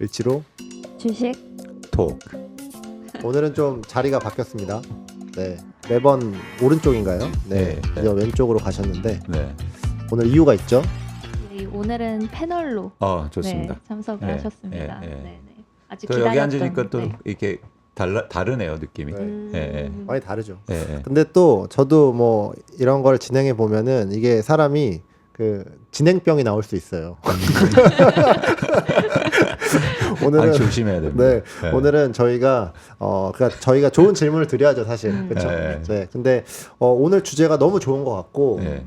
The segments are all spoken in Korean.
일치로 주식 톡. 오늘은 좀 자리가 바뀌었습니다. 네 매번 오른쪽인가요? 네, 네, 네. 이제 왼쪽으로 가셨는데 네. 오늘 이유가 있죠? 네, 오늘은 패널로 어, 좋습니다. 네, 참석을 네, 하셨습니다. 네, 네. 네, 네. 아주 또 기다렸던 여기 앉으니까 또 네. 이렇게 달라 다르네요 느낌이. 네. 음, 예, 예. 많이 다르죠. 예, 예. 근데 또 저도 뭐 이런 걸 진행해 보면은 이게 사람이 그 진행병이 나올 수 있어요. 오늘은 아, 조심해야 됩니다. 네, 네. 오늘은 저희가 어 그러니까 저희가 좋은 질문을 드려야죠 사실 음. 그렇죠. 네. 네. 근데 어, 오늘 주제가 너무 좋은 것 같고 네.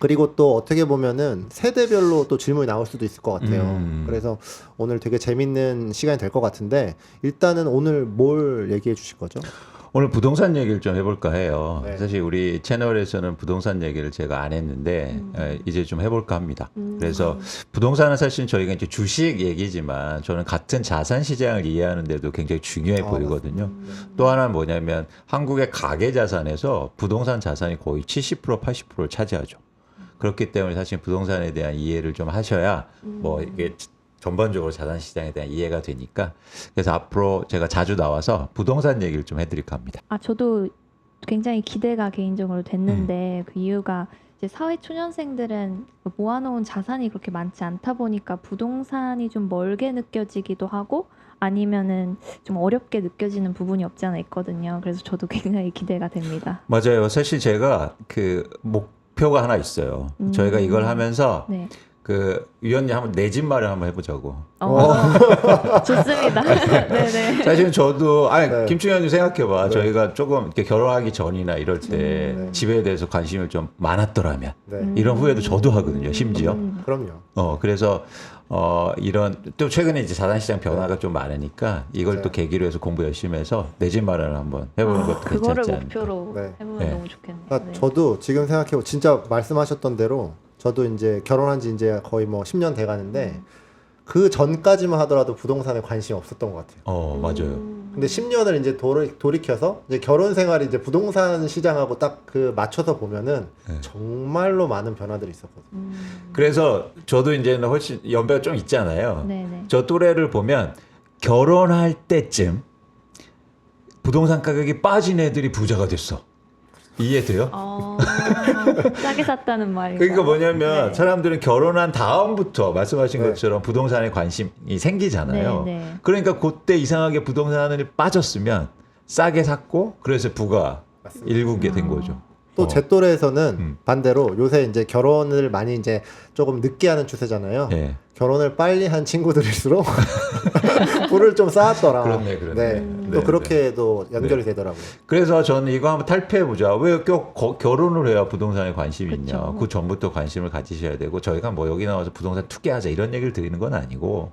그리고 또 어떻게 보면은 세대별로 또 질문이 나올 수도 있을 것 같아요. 음. 그래서 오늘 되게 재밌는 시간이 될 것 같은데 일단은 오늘 뭘 얘기해 주실 거죠? 오늘 부동산 얘기를 좀 해볼까 해요. 네. 사실 우리 채널에서는 부동산 얘기를 제가 안 했는데 음. 에, 이제 좀 해볼까 합니다. 음. 그래서 부동산은 사실 저희가 이제 주식 얘기지만 저는 같은 자산 시장을 이해하는데도 굉장히 중요해 아, 보이거든요. 음. 또 하나는 뭐냐면 한국의 가계 자산에서 부동산 자산이 거의 70% 80%를 차지하죠. 그렇기 때문에 사실 부동산에 대한 이해를 좀 하셔야 뭐 이게 전반적으로 자산 시장에 대한 이해가 되니까 그래서 앞으로 제가 자주 나와서 부동산 얘기를 좀 해드릴까 합니다. 아 저도 굉장히 기대가 개인적으로 됐는데 음. 그 이유가 이제 사회 초년생들은 모아놓은 자산이 그렇게 많지 않다 보니까 부동산이 좀 멀게 느껴지기도 하고 아니면은 좀 어렵게 느껴지는 부분이 없지 않아 있거든요. 그래서 저도 굉장히 기대가 됩니다. 맞아요. 사실 제가 그 목 표가 하나 있어요. 음. 저희가 이걸 하면서 네. 그 위원님 한번 내 집 마련 한번 해보자고. 어, 좋습니다. 네네. 사실은 저도 아니 네. 김충현님 생각해봐. 네. 저희가 조금 이렇게 결혼하기 전이나 이럴 때 음, 네. 집에 대해서 관심을 좀 많았더라면 네, 음. 이런 후회도 저도 하거든요. 심지어. 음. 그럼요. 어 그래서 어 이런 또 최근에 이제 자산 시장 변화가 좀 많으니까 이걸 네. 또 계기로 해서 공부 열심히 해서 내 집 마련을 한번 해보는 것도 아, 그거를 괜찮지 않을까. 목표로 네. 해보면 네. 너무 좋겠네요. 그러니까 네. 저도 지금 생각해보 진짜 말씀하셨던 대로 저도 이제 결혼한 지 이제 거의 뭐 10년 돼 가는데 음. 그 전까지만 하더라도 부동산에 관심이 없었던 것 같아요. 어 맞아요. 음. 근데 10년을 이제 돌이, 돌이켜서 이제 결혼 생활이 이제 부동산 시장하고 딱 그 맞춰서 보면은 네. 정말로 많은 변화들이 있었거든요. 음. 그래서 저도 이제는 훨씬 연배가 좀 있잖아요. 네네. 저 또래를 보면 결혼할 때쯤 부동산 가격이 빠진 애들이 부자가 됐어. 이해돼요? 어, 싸게 샀다는 말이. 그러니까 뭐냐면 네. 사람들은 결혼한 다음부터 말씀하신 네. 것처럼 부동산에 관심이 생기잖아요. 네, 네. 그러니까 그때 이상하게 부동산을 빠졌으면 싸게 샀고 그래서 부가 맞습니다. 일구게 된 아. 거죠. 또 어. 제 또래에서는 음. 반대로 요새 이제 결혼을 많이 이제 조금 늦게 하는 추세잖아요. 예. 결혼을 빨리 한 친구들일수록 뿔을 좀 쌓았더라. 그렇네, 그렇네. 네. 음. 또 네, 그렇게도 연결이 되더라고요. 그래서 저는 이거 한번 탈피해 보자. 왜꼭 결혼을 해야 부동산에 관심이 있냐? 그쵸. 그 전부터 관심을 가지셔야 되고 저희가 뭐 여기 나와서 부동산 투기하자 이런 얘기를 드리는 건 아니고.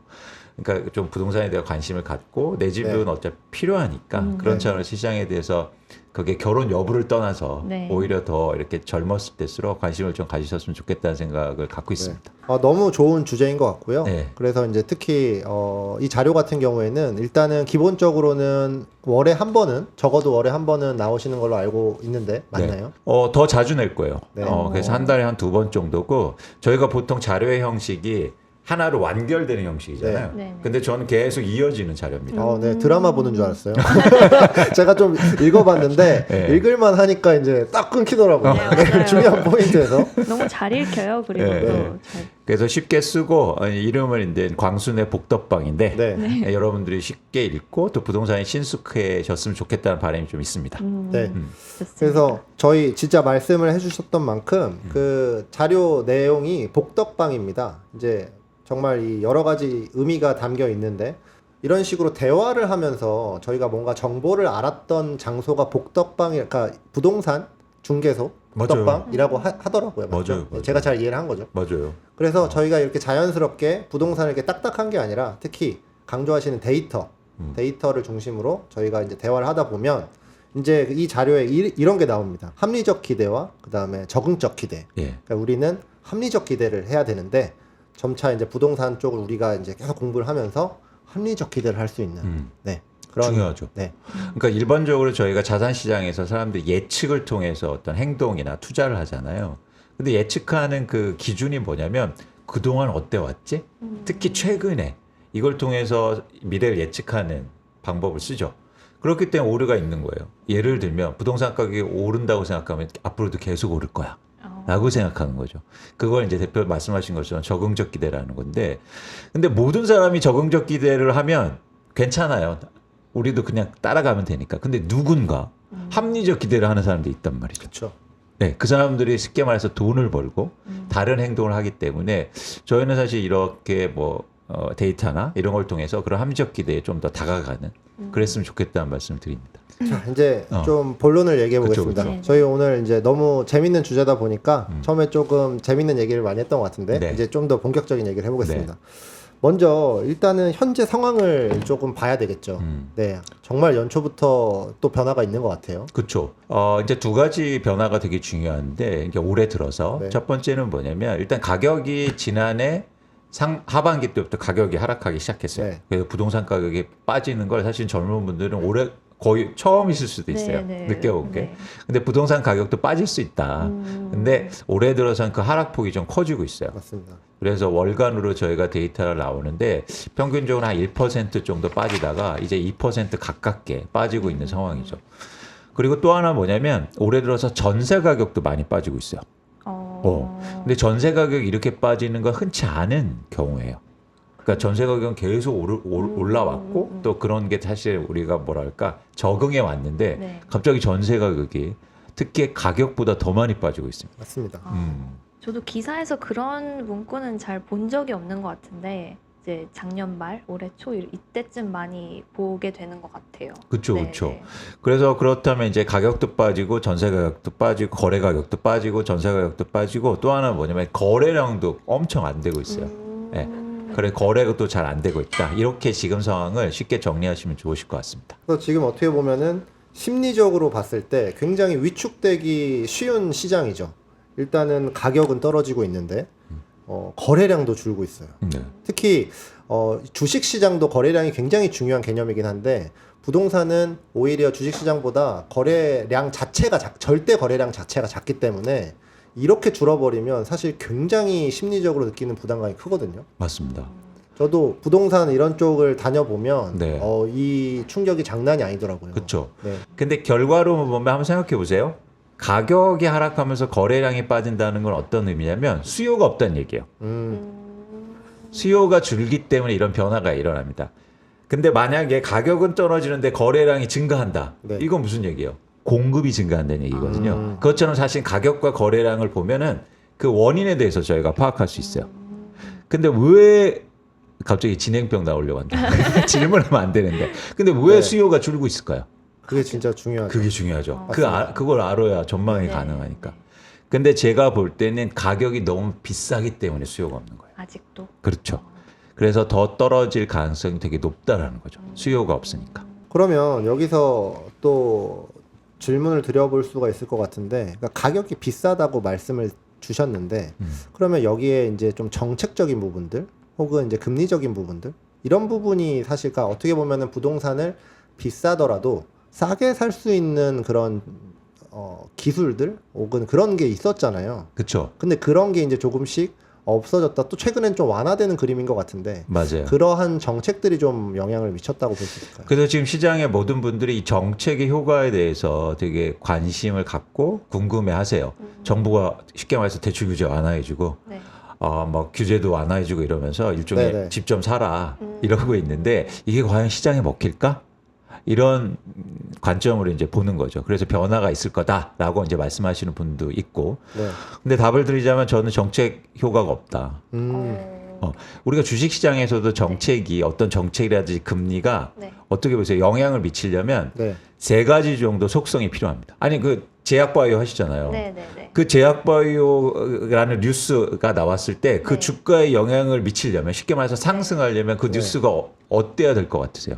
그러니까 좀 부동산에 대한 관심을 갖고 내 집은 네. 어차피 필요하니까 음. 그런 네. 차원의 시장에 대해서 그게 결혼 여부를 떠나서 네. 오히려 더 이렇게 젊었을 때수록 관심을 좀 가지셨으면 좋겠다는 생각을 갖고 있습니다. 아, 너무 좋은 주제인 것 같고요. 네. 그래서 이제 특히 어, 이 자료 같은 경우에는 일단은 기본적으로는 월에 한 번은 적어도 월에 한 번은 나오시는 걸로 알고 있는데 맞나요? 어, 더 자주 낼 거예요. 네. 어, 그래서 한 달에 한 두 번 정도고 저희가 보통 자료의 형식이 하나로 완결되는 형식이잖아요. 네. 네, 네. 근데 저는 계속 이어지는 자료입니다. 어, 네 드라마 보는 줄 알았어요. 제가 좀 읽어봤는데 네. 읽을만 하니까 이제 딱 끊기더라고요. 네. 중요한 포인트에서. 너무 잘 읽혀요. 그리고 네, 또 네. 잘. 그래서 쉽게 쓰고 어, 이름을 이제 광순의 복덕방인데 네. 예, 여러분들이 쉽게 읽고 또 부동산에 신숙해졌으면 좋겠다는 바람이 좀 있습니다. 음, 네. 좋습니다. 그래서 저희 진짜 말씀을 해주셨던 만큼 음. 그 자료 내용이 복덕방입니다. 이제 정말 이 여러 가지 의미가 담겨 있는데 이런 식으로 대화를 하면서 저희가 뭔가 정보를 알았던 장소가 복덕방이 그러니까 부동산 중개소. 복덕방이라고 하, 하더라고요. 맞죠? 맞아요, 맞아요. 제가 잘 이해를 한 거죠. 맞아요. 그래서 저희가 이렇게 자연스럽게 부동산을 이렇게 딱딱한 게 아니라 특히 강조하시는 데이터, 음. 데이터를 중심으로 저희가 이제 대화를 하다 보면 이제 이 자료에 이, 이런 게 나옵니다. 합리적 기대와 그 다음에 적응적 기대. 예. 그러니까 우리는 합리적 기대를 해야 되는데 점차 이제 부동산 쪽을 우리가 이제 계속 공부를 하면서 합리적 기대를 할 수 있는 음. 네 그런 중요하죠. 네 그러니까 일반적으로 저희가 자산 시장에서 사람들이 예측을 통해서 어떤 행동이나 투자를 하잖아요. 근데 예측하는 그 기준이 뭐냐면 그동안 어때 왔지? 음. 특히 최근에 이걸 통해서 미래를 예측하는 방법을 쓰죠. 그렇기 때문에 오류가 있는 거예요. 예를 들면 부동산 가격이 오른다고 생각하면 앞으로도 계속 오를 거야. 어. 라고 생각하는 거죠. 그걸 이제 대표 말씀하신 것처럼 적응적 기대라는 건데, 근데 모든 사람이 적응적 기대를 하면 괜찮아요. 우리도 그냥 따라가면 되니까. 근데 누군가 음. 합리적 기대를 하는 사람들이 있단 말이죠. 그렇죠. 네, 그 사람들이 쉽게 말해서 돈을 벌고 음. 다른 행동을 하기 때문에 저희는 사실 이렇게 뭐 어, 데이터나 이런 걸 통해서 그런 합리적 기대에 좀 더 다가가는 음. 그랬으면 좋겠다는 말씀을 드립니다. 자, 이제 어. 좀 본론을 얘기해 보겠습니다. 그쵸. 저희 오늘 이제 너무 재밌는 주제다 보니까 음. 처음에 조금 재밌는 얘기를 많이 했던 것 같은데 네. 이제 좀 더 본격적인 얘기를 해보겠습니다. 먼저 일단은 현재 상황을 조금 봐야 되겠죠. 음. 네, 정말 연초부터 또 변화가 있는 것 같아요. 그렇죠. 어, 이제 두 가지 변화가 되게 중요한데 이게 올해 들어서 네. 첫 번째는 뭐냐면 일단 가격이 지난해 상 하반기 때부터 가격이 하락하기 시작했어요. 네. 그래서 부동산 가격이 빠지는 걸 사실 젊은 분들은 올해 거의 처음 있을 수도 있어요. 네, 네. 느껴본 게. 네. 근데 부동산 가격도 빠질 수 있다. 음. 근데 올해 들어서는 그 하락폭이 좀 커지고 있어요. 맞습니다. 그래서 월간으로 저희가 데이터가 나오는데 평균적으로 한 1% 정도 빠지다가 이제 2% 가깝게 빠지고 있는 상황이죠. 그리고 또 하나 뭐냐면 올해 들어서 전세 가격도 많이 빠지고 있어요. 어. 어. 근데 전세 가격이 이렇게 빠지는 건 흔치 않은 경우예요. 그러니까 전세 가격은 계속 오르, 올- 음, 올라왔고 음, 음. 또 그런 게 사실 우리가 뭐랄까 적응해 왔는데 네. 갑자기 전세 가격이 특히 가격보다 더 많이 빠지고 있습니다. 맞습니다. 아. 음. 저도 기사에서 그런 문구는 잘 본 적이 없는 것 같은데 이제 작년 말 올해 초 이- 이때쯤 많이 보게 되는 것 같아요. 그렇죠, 네, 그렇죠. 네. 그래서 그렇다면 이제 가격도 빠지고 전세 가격도 빠지고 거래 가격도 빠지고 전세 가격도 빠지고 또 하나 뭐냐면 거래량도 엄청 안 되고 있어요. 음. 네. 그래 거래도 잘 안 되고 있다. 이렇게 지금 상황을 쉽게 정리하시면 좋으실 것 같습니다. 그래서 지금 어떻게 보면은 심리적으로 봤을 때 굉장히 위축되기 쉬운 시장이죠. 일단은 가격은 떨어지고 있는데 어, 거래량도 줄고 있어요. 네. 특히 어, 주식 시장도 거래량이 굉장히 중요한 개념이긴 한데 부동산은 오히려 주식 시장보다 거래량 자체가 작, 절대 거래량 자체가 작기 때문에 이렇게 줄어버리면 사실 굉장히 심리적으로 느끼는 부담감이 크거든요. 맞습니다. 저도 부동산 이런 쪽을 다녀보면 네. 어, 이 충격이 장난이 아니더라고요. 그렇죠. 네. 근데 결과로 보면 한번 생각해 보세요. 가격이 하락하면서 거래량이 빠진다는 건 어떤 의미냐면 수요가 없다는 얘기예요. 음, 음. 수요가 줄기 때문에 이런 변화가 일어납니다. 근데 만약에 가격은 떨어지는데 거래량이 증가한다. 네. 이건 무슨 얘기예요? 공급이 증가한다는 얘기거든요. 음. 그것처럼 사실 가격과 거래량을 보면은 그 원인에 대해서 저희가 파악할 수 있어요. 근데 왜 갑자기 진행병 나오려고 한다. 질문하면 안 되는데. 근데 왜 네. 수요가 줄고 있을까요? 그게 진짜 중요하죠. 그게 중요하죠. 어. 그 아, 그걸 알아야 전망이 네. 가능하니까. 근데 제가 볼 때는 가격이 너무 비싸기 때문에 수요가 없는 거예요. 아직도. 그렇죠. 그래서 더 떨어질 가능성이 되게 높다라는 거죠. 수요가 없으니까. 그러면 여기서 또 질문을 드려볼 수가 있을 것 같은데 그러니까 가격이 비싸다고 말씀을 주셨는데 음. 그러면 여기에 이제 좀 정책적인 부분들 혹은 이제 금리적인 부분들 이런 부분이 사실까 어떻게 보면은 부동산을 비싸더라도 싸게 살 수 있는 그런 어, 기술들 혹은 그런 게 있었잖아요. 그렇죠. 근데 그런 게 이제 조금씩 없어졌다. 또 최근엔 좀 완화되는 그림인 것 같은데 맞아요. 그러한 정책들이 좀 영향을 미쳤다고 볼 수 있을까요? 그래서 지금 시장의 모든 분들이 이 정책의 효과에 대해서 되게 관심을 갖고 궁금해 하세요. 정부가 쉽게 말해서 대출 규제 완화해주고, 네. 어, 뭐 규제도 완화해주고 이러면서 일종의 네네. 집좀 사라 음. 이러고 있는데 이게 과연 시장에 먹힐까? 이런 관점으로 이제 보는 거죠. 그래서 변화가 있을 거다라고 이제 말씀하시는 분도 있고, 네. 근데 답을 드리자면 저는 정책 효과가 없다. 음. 어. 어, 우리가 주식 시장에서도 정책이 어떤 정책이라든지 금리가 네. 어떻게 보세요? 영향을 미치려면 네. 세 가지 정도 속성이 필요합니다. 아니 그 제약바이오 하시잖아요. 네, 네, 네. 그 제약바이오라는 뉴스가 나왔을 때그 네. 주가에 영향을 미치려면 쉽게 말해서 상승하려면 그 네. 뉴스가 어, 어때야 될 것 같으세요?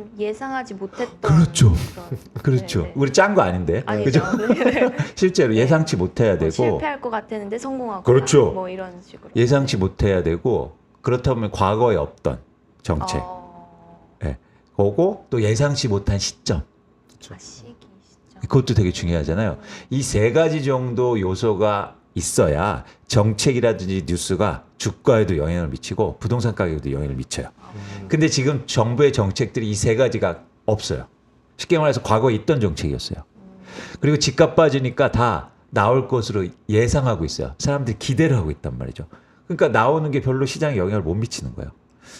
좀 예상하지 못했던 그렇죠. 그런- 그렇죠. 네, 네. 우리 짠 거 아닌데. 아니죠. 그죠? 네. 실제로 예상치 못해야 뭐 되고 실패할 것 같았는데 성공하고 그렇죠. 뭐 이런 식으로 예상치 못해야 되고 그렇다면 과거에 없던 정책. 어... 예. 그거 또 예상치 못한 시점. 아, 시기 시점 그것도 되게 중요하잖아요. 이 세 가지 정도 요소가 있어야 정책이라든지 뉴스가 주가에도 영향을 미치고 부동산 가격에도 영향을 미쳐요. 근데 지금 정부의 정책들이 이 세 가지가 없어요. 쉽게 말해서 과거에 있던 정책이었어요. 그리고 집값 빠지니까 다 나올 것으로 예상하고 있어요. 사람들이 기대를 하고 있단 말이죠. 그러니까 나오는 게 별로 시장에 영향을 못 미치는 거예요.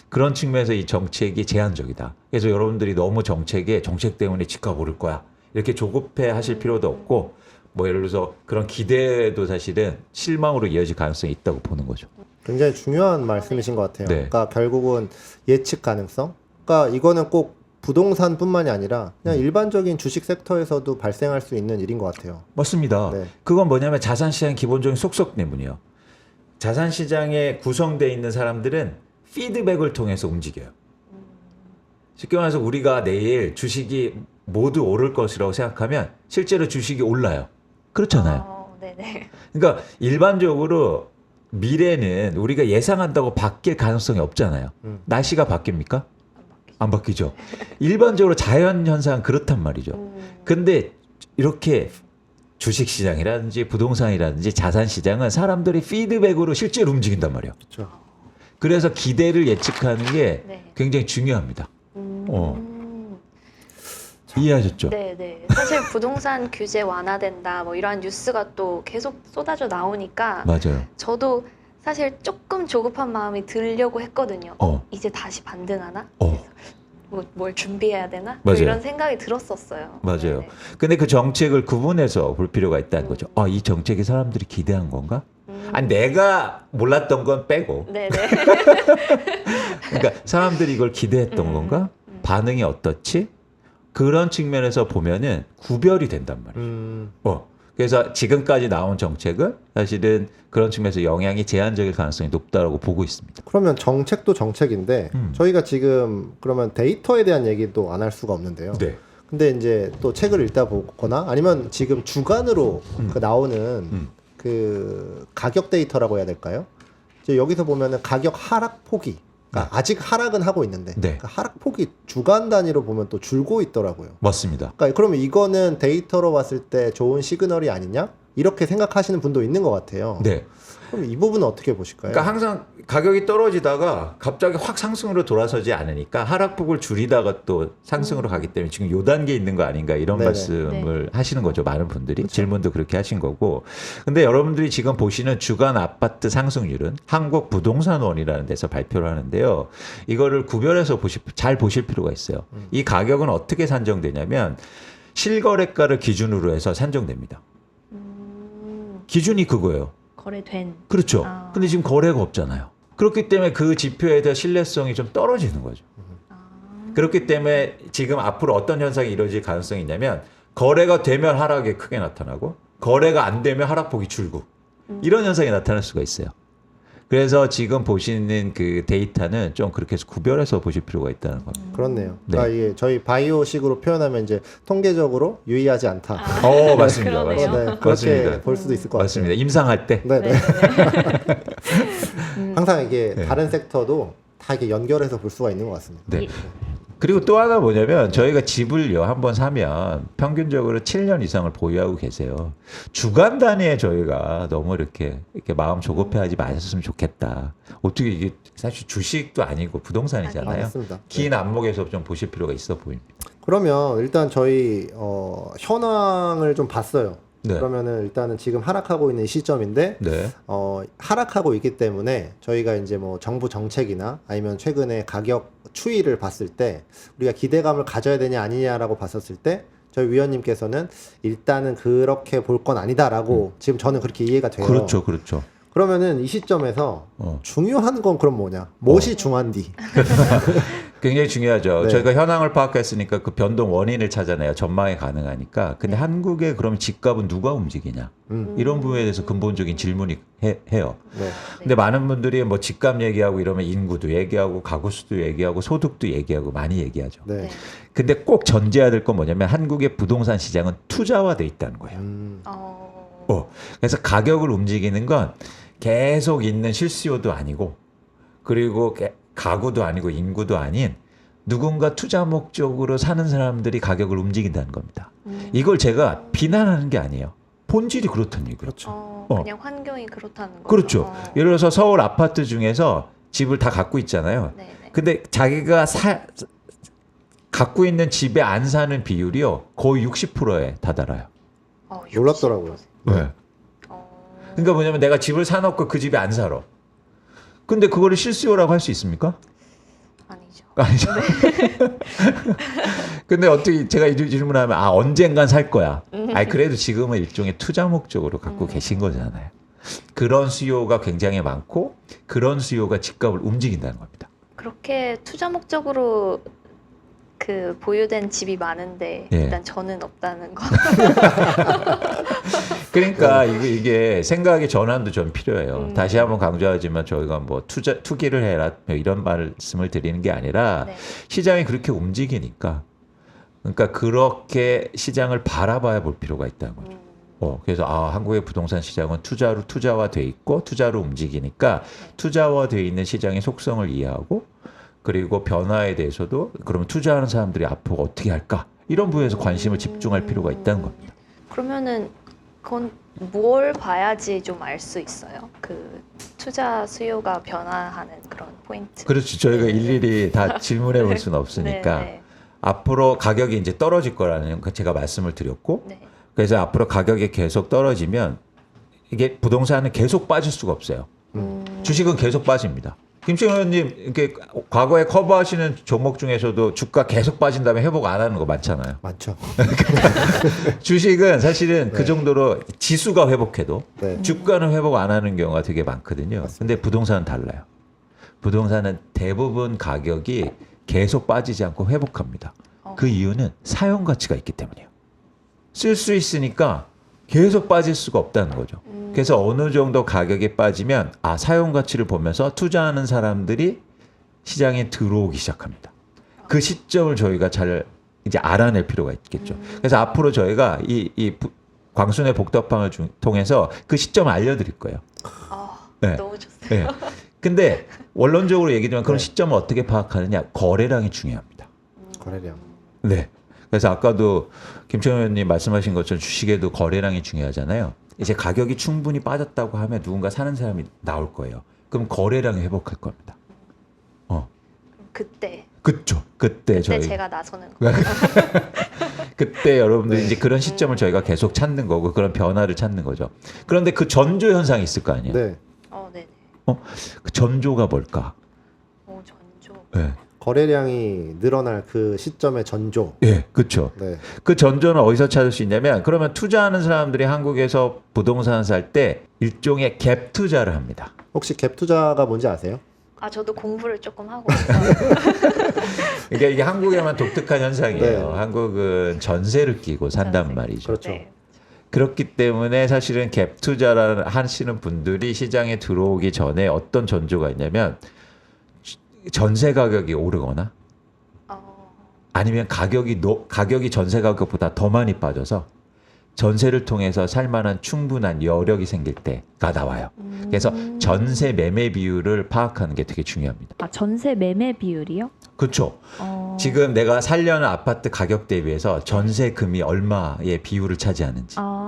그런 측면에서 이 정책이 제한적이다. 그래서 여러분들이 너무 정책에 정책 때문에 집값 오를 거야. 이렇게 조급해 하실 필요도 없고 뭐 예를 들어서 그런 기대도 사실은 실망으로 이어질 가능성이 있다고 보는 거죠. 굉장히 중요한 말씀이신 것 같아요. 네. 그러니까 결국은 예측 가능성. 그러니까 이거는 꼭 부동산뿐만이 아니라 그냥 음. 일반적인 주식 섹터에서도 발생할 수 있는 일인 것 같아요. 맞습니다. 네. 그건 뭐냐면 자산시장 기본적인 속성 때문이에요. 자산시장에 구성되어 있는 사람들은 피드백을 통해서 움직여요. 쉽게 말해서 우리가 내일 주식이 모두 오를 것이라고 생각하면 실제로 주식이 올라요. 그렇잖아요. 어, 네네. 그러니까 일반적으로 미래는 우리가 예상한다고 바뀔 가능성이 없잖아요. 음. 날씨가 바뀝니까? 안 바뀌죠. 일반적으로 자연 현상 그렇단 말이죠. 근데 이렇게 주식 시장이라든지 부동산이라든지 자산 시장은 사람들이 피드백으로 실제로 움직인단 말이에요. 그렇죠. 그래서 기대를 예측하는 게 네. 굉장히 중요합니다. 음. 어. 이해하셨죠? 네, 네. 사실 부동산 규제 완화된다 뭐 이러한 뉴스가 또 계속 쏟아져 나오니까 맞아요. 저도 사실 조금 조급한 마음이 들려고 했거든요. 어, 어. 이제 다시 반등하나? 어. 뭐, 뭘 준비해야 되나? 뭐 맞아요. 이런 생각이 들었었어요. 맞아요. 네, 근데 그 정책을 구분해서 볼 필요가 있다는 거죠. 아, 이 정책이 사람들이 기대한 건가? 네. 음. 아니, 내가 몰랐던 건 빼고. 네, 네. 그러니까 사람들이 이걸 기대했던 음, 건가? 음. 반응이 어떻지? 그런 측면에서 보면은 구별이 된단 말이에요. 음, 어. 그래서 지금까지 나온 정책은 사실은 그런 측면에서 영향이 제한적일 가능성이 높다라고 보고 있습니다. 그러면 정책도 정책인데 음. 저희가 지금 그러면 데이터에 대한 얘기도 안 할 수가 없는데요. 네. 근데 이제 또 책을 읽다 보거나 아니면 지금 주간으로 음. 그 나오는 음. 그 가격 데이터라고 해야 될까요? 이제 여기서 보면은 가격 하락 폭이 그러니까 아직 하락은 하고 있는데 네. 그 하락 폭이 주간 단위로 보면 또 줄고 있더라고요. 맞습니다. 그러니까 그러면 이거는 데이터로 봤을 때 좋은 시그널이 아니냐? 이렇게 생각하시는 분도 있는 것 같아요. 네. 그럼 이 부분은 어떻게 보실까요? 그러니까 항상 가격이 떨어지다가 갑자기 확 상승으로 돌아서지 않으니까 하락폭을 줄이다가 또 상승으로 가기 때문에 지금 요 단계에 있는 거 아닌가 이런 네네. 말씀을 하시는 거죠. 많은 분들이 질문도 그렇게 하신 거고. 근데 여러분들이 지금 보시는 주간 아파트 상승률은 한국 부동산원이라는 데서 발표를 하는데요. 이거를 구별해서 보실 잘 보실 필요가 있어요. 이 가격은 어떻게 산정되냐면 실거래가를 기준으로 해서 산정됩니다. 음, 기준이 그거예요. 거래된. 그렇죠. 아. 근데 지금 거래가 없잖아요. 그렇기 때문에 그 지표에 대한 신뢰성이 좀 떨어지는 거죠. 아. 그렇기 때문에 지금 앞으로 어떤 현상이 이루어질 가능성이 있냐면 거래가 되면 하락이 크게 나타나고 거래가 안 되면 하락폭이 줄고 이런 현상이 나타날 수가 있어요. 그래서 지금 보시는 그 데이터는 좀 그렇게 해서 구별해서 보실 필요가 있다는 겁니다. 그렇네요. 네. 그러니까 이게 저희 바이오식으로 표현하면 이제 통계적으로 유의하지 않다. 어, 맞습니다. 그러네요. 어, 네, 맞습니다. 그렇게 맞습니다. 볼 수도 있을 것 맞습니다. 임상할 때. 같아요. 네, 네. 음. 항상 이게 네. 다른 섹터도 다 이렇게 연결해서 볼 수가 있는 것 같습니다. 네. 그리고 또 하나 뭐냐면 저희가 집을요 한 번 사면 평균적으로 7년 이상을 보유하고 계세요. 주간 단위에 저희가 너무 이렇게 이렇게 마음 조급해하지 마셨으면 좋겠다. 어떻게 이게 사실 주식도 아니고 아, 부동산이잖아요. 맞습니다. 네. 긴 안목에서 좀 보실 필요가 있어 보입니다. 그러면 일단 저희 어, 현황을 좀 봤어요. 네. 그러면은 일단은 지금 하락하고 있는 시점인데 네. 어, 하락하고 있기 때문에 저희가 이제 뭐 정부 정책이나 아니면 최근에 가격 추이를 봤을 때 우리가 기대감을 가져야 되냐 아니냐라고 봤었을 때 저희 위원님께서는 일단은 그렇게 볼 건 아니다라고 지금 저는 그렇게 이해가 돼요. 음. 그렇죠, 그렇죠. 그러면은 이 시점에서 어. 중요한 건 그럼 뭐냐? 무엇이 중요한디? 굉장히 중요하죠. 네. 저희가 현황을 파악했으니까 그 변동 원인을 찾아내야 전망이 가능하니까. 근데 한국의 그럼 집값은 누가 움직이냐? 음, 이런 부분에 대해서 근본적인 질문이 해, 해요. 네. 근데 많은 분들이 뭐 집값 얘기하고 이러면 인구도 얘기하고 가구 수도 얘기하고 소득도 얘기하고 많이 얘기하죠. 네. 네. 근데 꼭 전제해야 될 건 뭐냐면 한국의 부동산 시장은 투자화돼 있다는 거예요. 음, 어, 어, 그래서 가격을 움직이는 건 계속 있는 실수요도 아니고 그리고 게- 가구도 아니고 인구도 아닌 누군가 투자 목적으로 사는 사람들이 가격을 움직인다는 겁니다. 음, 이걸 제가 비난하는 게 아니에요. 본질이 그렇다는 얘기예요. 그렇죠. 어, 어. 그냥 환경이 그렇다는 거죠. 그렇죠. 어. 예를 들어서 서울 아파트 중에서 집을 다 갖고 있잖아요. 네네. 근데 자기가 사, 갖고 있는 집에 안 사는 비율이요 거의 60%에 다다라요. 어, 놀랍더라고요. 60%. 네. 어. 그러니까 뭐냐면 내가 집을 사놓고 그 집에 안 살아. 근데 그거를 실수요라고 할 수 있습니까? 아니죠. 아니죠. 근데 어떻게 제가 이 질문하면 아 언젠간 살 거야. 아니 그래도 지금은 일종의 투자 목적으로 갖고 음. 계신 거잖아요. 그런 수요가 굉장히 많고 그런 수요가 집값을 움직인다는 겁니다. 그렇게 투자 목적으로 그 보유된 집이 많은데 예. 일단 저는 없다는 거. 그러니까 이게, 이게 생각의 전환도 좀 필요해요. 음. 다시 한번 강조하지만 저희가 뭐 투자 투기를 해라 뭐 이런 말씀을 드리는 게 아니라 네. 시장이 그렇게 움직이니까 그러니까 그렇게 시장을 바라봐야 볼 필요가 있다는 거죠. 음. 어, 그래서 아, 한국의 부동산 시장은 투자로 투자화돼 있고 투자로 움직이니까 투자화돼 있는 시장의 속성을 이해하고 그리고 변화에 대해서도 그러면 투자하는 사람들이 앞으로 어떻게 할까 이런 부분에서 관심을 집중할 필요가 있다는 겁니다. 그러면은 그건 뭘 봐야지 좀 알 수 있어요? 그 투자 수요가 변화하는 그런 포인트. 그렇죠. 저희가 네. 일일이 다 질문해 볼 수는 없으니까 네, 앞으로 가격이 이제 떨어질 거라는 거 제가 말씀을 드렸고 네. 네. 그래서 앞으로 가격이 계속 떨어지면 이게 부동산은 계속 빠질 수가 없어요. 음. 주식은 계속 빠집니다. 김치영 의원님 이렇게 과거에 커버하시는 종목 중에서도 주가 계속 빠진 다음에 회복 안 하는 거 많잖아요. 많죠. 주식은 사실은 네. 그 정도로 지수가 회복해도 네. 주가는 회복 안 하는 경우가 되게 많거든요. 근데 부동산은 달라요. 부동산은 대부분 가격이 계속 빠지지 않고 회복합니다. 어. 그 이유는 사용 가치가 있기 때문이에요. 쓸 수 있으니까 계속 빠질 수가 없다는 거죠. 음. 그래서 어느 정도 가격이 빠지면 아 사용 가치를 보면서 투자하는 사람들이 시장에 들어오기 시작합니다. 그 시점을 저희가 잘 이제 알아낼 필요가 있겠죠. 음. 그래서 앞으로 저희가 이, 이 부- 광순의 복덕방을 중- 통해서 그 시점을 알려드릴 거예요. 아, 네. 너무 좋습니다. 네. 근데 원론적으로 얘기하면 그런 네. 시점을 어떻게 파악하느냐 거래량이 중요합니다. 거래량. 네. 그래서 아까도 김청현 의원님 말씀하신 것처럼 주식에도 거래량이 중요하잖아요. 이제 가격이 충분히 빠졌다고 하면 누군가 사는 사람이 나올 거예요. 그럼 거래량이 회복할 겁니다. 어, 그때 그쵸. 그때 그때 저희 제가 나서는 거. 그때 여러분들 네. 이제 그런 시점을 저희가 계속 찾는 거고 그런 변화를 찾는 거죠. 그런데 그 전조 현상이 있을 거 아니에요. 네. 어, 네네. 그 전조가 뭘까? 오 전조. 예. 거래량이 늘어날 그 시점의 전조. 예, 그렇죠. 네. 그 전조는 어디서 찾을 수 있냐면 그러면 투자하는 사람들이 한국에서 부동산 살 때 일종의 갭 투자를 합니다. 혹시 갭 투자가 뭔지 아세요? 아 저도 공부를 조금 하고 있어요. 그러니까 이게 한국에만 독특한 현상이에요. 네. 한국은 전세를 끼고 산단 전세. 말이죠. 그렇죠. 네. 그렇기 때문에 사실은 갭 투자를 하시는 분들이 시장에 들어오기 전에 어떤 전조가 있냐면 전세 가격이 오르거나 어, 아니면 가격이 노, 가격이 전세 가격보다 더 많이 빠져서 전세를 통해서 살만한 충분한 여력이 생길 때가 나와요. 그래서 음. 전세 매매 비율을 파악하는 게 되게 중요합니다. 아, 전세 매매 비율이요? 그렇죠. 어. 지금 내가 살려는 아파트 가격 대비해서 전세금이 얼마의 비율을 차지하는지 아.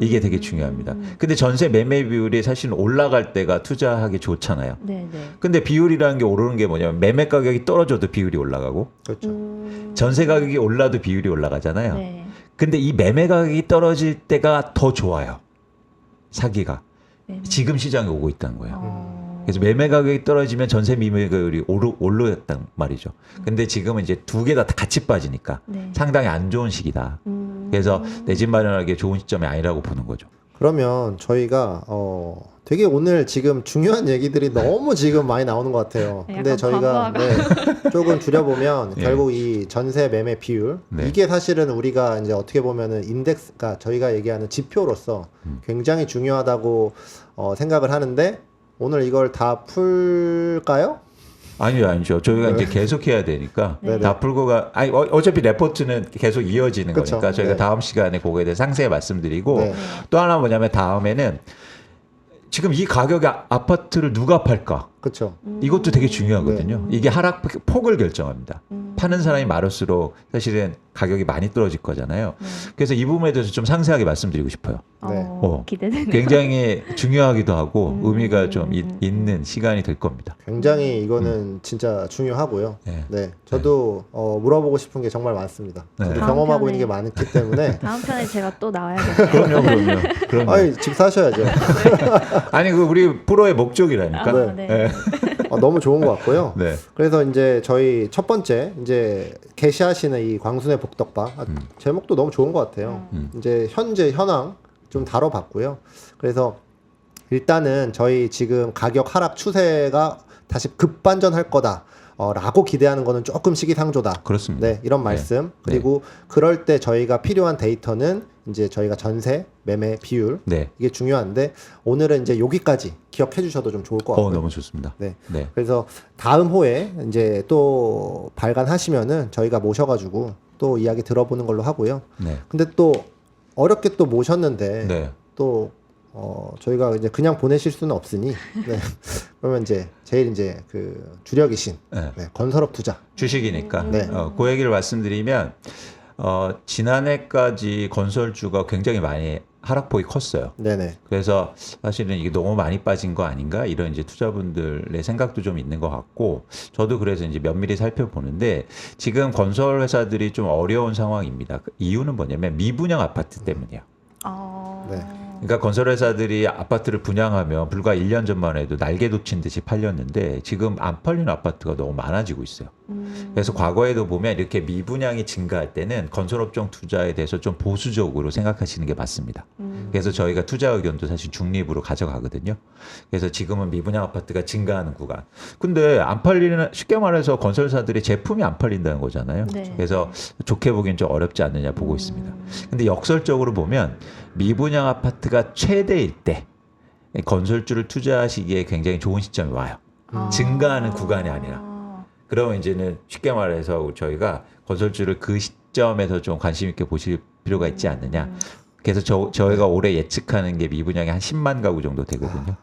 이게 되게 중요합니다. 근데 전세 매매 비율이 사실은 올라갈 때가 투자하기 좋잖아요. 네, 네. 근데 비율이라는 게 오르는 게 뭐냐면 매매 가격이 떨어져도 비율이 올라가고 그렇죠. 음. 전세 가격이 올라도 비율이 올라가잖아요. 네. 근데 이 매매 가격이 떨어질 때가 더 좋아요. 사기가 매매. 지금 시장에 오고 있다는 거예요. 어. 그래서 매매 가격이 떨어지면 전세 매매율이 오르 올랐단 말이죠. 근데 지금은 이제 두 개 다 같이 빠지니까 네. 상당히 안 좋은 시기다. 음. 그래서 내 집 마련하기 좋은 시점이 아니라고 보는 거죠. 그러면 저희가 어 되게 오늘 지금 중요한 얘기들이 너무 지금 많이 나오는 것 같아요. 네, 근데 저희가 네, 조금 줄여보면 예. 결국 이 전세 매매 비율 네. 이게 사실은 우리가 이제 어떻게 보면은 인덱스 가 저희가 얘기하는 지표로서 음. 굉장히 중요하다고 어, 생각을 하는데 오늘 이걸 다 풀까요? 아니요, 아니죠. 저희가 이제 계속 해야 되니까 네. 다 풀고 가. 아니 어, 어차피 레포트는 계속 이어지는 그쵸. 거니까 저희가 네. 다음 시간에 그거에 대해 상세히 말씀드리고 네. 또 하나 뭐냐면 다음에는 지금 이 가격의 아- 아파트를 누가 팔까? 그렇죠. 음. 이것도 되게 중요하거든요. 네. 이게 하락 폭을 결정합니다. 음. 파는 사람이 많을수록 사실은 가격이 많이 떨어질 거잖아요. 네. 그래서 이 부분에 대해서 좀 상세하게 말씀드리고 싶어요. 네. 어, 어. 기대되네요. 굉장히 중요하기도 하고 음. 의미가 좀 이- 음. 있는 시간이 될 겁니다. 굉장히 이거는 진짜 중요하고요. 네. 네, 저도 어, 물어보고 싶은 게 정말 많습니다. 네. 저도 경험하고 편에. 있는 게 많기 때문에 다음 편에 제가 또 나와야겠네요. 그럼요, 그럼요. 그럼요. 아니 집 사셔야죠. 아니 그 우리 프로의 목적이라니까. 아, 네. 네. 어, 너무 좋은 것 같고요. 네. 그래서 이제 저희 첫 번째 이제 게시하시는 이 광순의 복덕방 아, 음. 제목도 너무 좋은 것 같아요. 음. 이제 현재 현황 좀 다뤄봤고요. 그래서 일단은 저희 지금 가격 하락 추세가 다시 급반전할 거다. 어, 라고 기대하는 거는 조금 시기상조다. 그렇습니다. 네, 이런 말씀. 그리고 그럴 때 저희가 필요한 데이터는 이제 저희가 전세, 매매 비율 네. 이게 중요한데 오늘은 이제 여기까지 기억해 주셔도 좀 좋을 것 같고요. 어, 너무 좋습니다. 네. 네. 그래서 다음 호에 이제 또 발간하시면은 저희가 모셔 가지고 또 이야기 들어보는 걸로 하고요. 네. 근데 또 어렵게 또 모셨는데 네. 또 어, 저희가 이제 그냥 보내실 수는 없으니 네. 그러면 이제 제일 이제 그 주력이신 네. 네, 건설업 투자 주식이니까. 네. 어, 그 얘기를 말씀드리면 어, 지난해까지 건설주가 굉장히 많이 하락폭이 컸어요. 네네 그래서 사실은 이게 너무 많이 빠진 거 아닌가 이런 이제 투자분들의 생각도 좀 있는 것 같고 저도 그래서 이제 면밀히 살펴보는데 지금 건설 회사들이 좀 어려운 상황입니다. 그 이유는 뭐냐면 미분양 아파트 때문이에요. 어... 네. 그러니까 건설 회사들이 아파트를 분양하면 불과 1년 전만 해도 날개 돋친 듯이 팔렸는데 지금 안 팔리는 아파트가 너무 많아지고 있어요. 음... 그래서 과거에도 보면 이렇게 미분양이 증가할 때는 건설업종 투자에 대해서 좀 보수적으로 생각하시는 게 맞습니다. 음... 그래서 저희가 투자 의견도 사실 중립으로 가져가거든요. 그래서 지금은 미분양 아파트가 증가하는 구간. 근데 안 팔리는 쉽게 말해서 건설사들이 제품이 안 팔린다는 거잖아요. 네. 그래서 좋게 보기엔 좀 어렵지 않느냐 보고 있습니다. 근데 역설적으로 보면 미분양 아파트가 최대일 때 건설주를 투자하시기에 굉장히 좋은 시점이 와요. 아. 증가하는 구간이 아니라. 그러면 이제는 쉽게 말해서 저희가 건설주를 그 시점에서 좀 관심 있게 보실 필요가 있지 않느냐. 음. 그래서 저, 저희가 올해 예측하는 게 미분양이 한 10만 가구 정도 되거든요.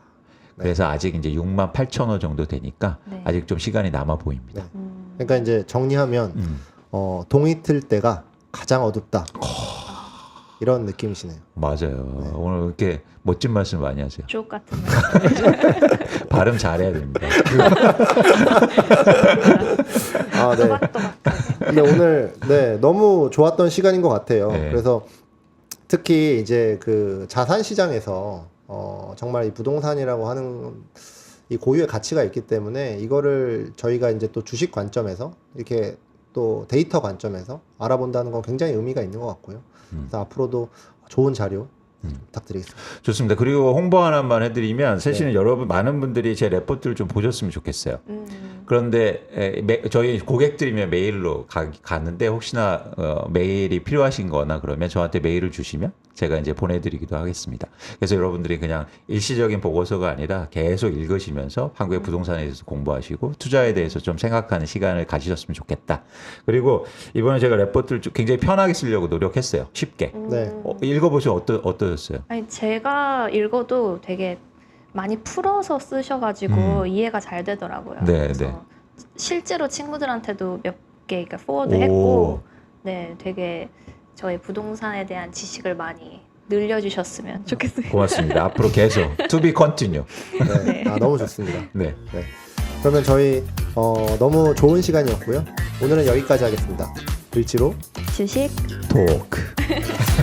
그래서 아직 이제 6만 8천 호 정도 되니까 네. 아직 좀 시간이 남아 보입니다. 네. 음. 그러니까 이제 정리하면 음, 어, 동이 틀 때가 가장 어둡다 이런 느낌이시네요. 맞아요. 오늘 이렇게 멋진 말씀 많이 하세요. 주옥 같은 말. 발음 잘해야 됩니다. 아, 네. 근데 오늘 네 너무 좋았던 시간인 것 같아요. 네. 그래서 특히 이제 그 자산 시장에서 어, 정말 이 부동산이라고 하는 이 고유의 가치가 있기 때문에 이거를 저희가 이제 또 주식 관점에서 이렇게 또 데이터 관점에서 알아본다는 건 굉장히 의미가 있는 것 같고요. 음. 그래서 앞으로도 좋은 자료 음. 부탁드리겠습니다. 좋습니다. 그리고 홍보 하나만 해드리면 네. 사실은 여러분 많은 분들이 제 레포트를 좀 보셨으면 좋겠어요. 음. 그런데 저희 고객들이면 메일로 가, 갔는데 혹시나 어, 메일이 필요하신 거나 그러면 저한테 메일을 주시면 제가 이제 보내드리기도 하겠습니다. 그래서 여러분들이 그냥 일시적인 보고서가 아니라 계속 읽으시면서 한국의 부동산에 대해서 공부하시고 투자에 대해서 좀 생각하는 시간을 가지셨으면 좋겠다. 그리고 이번에 제가 레포트를 좀 굉장히 편하게 쓰려고 노력했어요. 쉽게. 네. 어, 읽어보시면 어떠, 어떠셨어요? 아니 제가 읽어도 되게 많이 풀어서 쓰셔가지고 음. 이해가 잘 되더라고요. 네, 그래서 네. 실제로 친구들한테도 몇 개 그러니까 포워드 오. 했고, 네, 되게 저의 부동산에 대한 지식을 많이 늘려주셨으면 좋겠어요. 고맙습니다. 앞으로 계속 to be continue. 네. 아 너무 좋습니다. 네. 네. 그러면 저희 어, 너무 좋은 시간이었고요. 오늘은 여기까지 하겠습니다. 을지로 주식 토크.